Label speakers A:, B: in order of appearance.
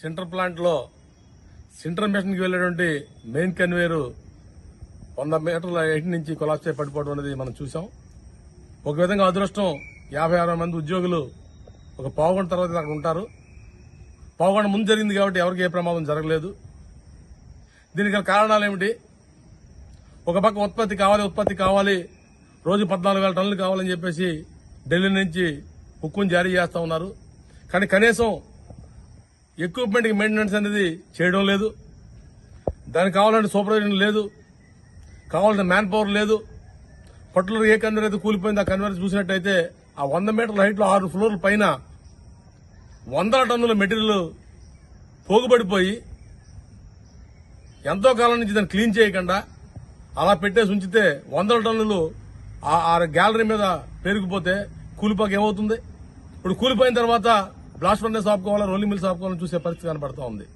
A: Sinter ప్లాంట్లో centre sinter machine వెళ్ళేటువంటి main conveyor వంద మీటర్ల ఎయిట్ నుంచి కొలాప్స్ అయి పడిపోవడం అనేది మనం చూసాం. ఒక విధంగా అదృష్టం యాభై అరవై మంది ఉద్యోగులు ఒక పావుగంట తర్వాత అక్కడ ఉంటారు. పావుగంట ముందు జరిగింది కాబట్టి ఎవరికి ఏ ప్రమాదం జరగలేదు. దీనికి గల కారణాలు ఏమిటి? ఒక పక్క ఉత్పత్తి కావాలి ఉత్పత్తి కావాలి రోజు పద్నాలుగు వేల టన్నులు కావాలని చెప్పేసి ఢిల్లీ నుంచి హుక్కును జారీ చేస్తా ఉన్నారు. కానీ కనీసం ఎక్విప్మెంట్కి మెయింటెనెన్స్ అనేది చేయడం లేదు. దానికి కావాలంటే సూపర్వైజన్ లేదు. కావాలంటే మ్యాన్ పవర్ లేదు. పట్టులో ఏ కన్వర్ అయితే కూలిపోయింది ఆ కన్వర్స్ చూసినట్టయితే ఆ వంద మీటర్ల హైట్లో ఆరు ఫ్లోర్ల పైన వందల టన్నుల మెటీరియల్ పోగుబడిపోయి ఎంతో కాలం నుంచి దాన్ని క్లీన్ చేయకుండా అలా పెట్టేసి ఉంచితే వందల టన్నులు ఆ ఆ గ్యాలరీ మీద పెరిగిపోతే కూలిపోక ఏమవుతుంది? ఇప్పుడు కూలిపోయిన తర్వాత బ్లాస్ట్ ఫర్నెస్ ఆపుకోవాలా రోలింగ్ మిల్స్ ఆపుకోవాలని చూసే పరిస్థితి కనబడతా ఉంది.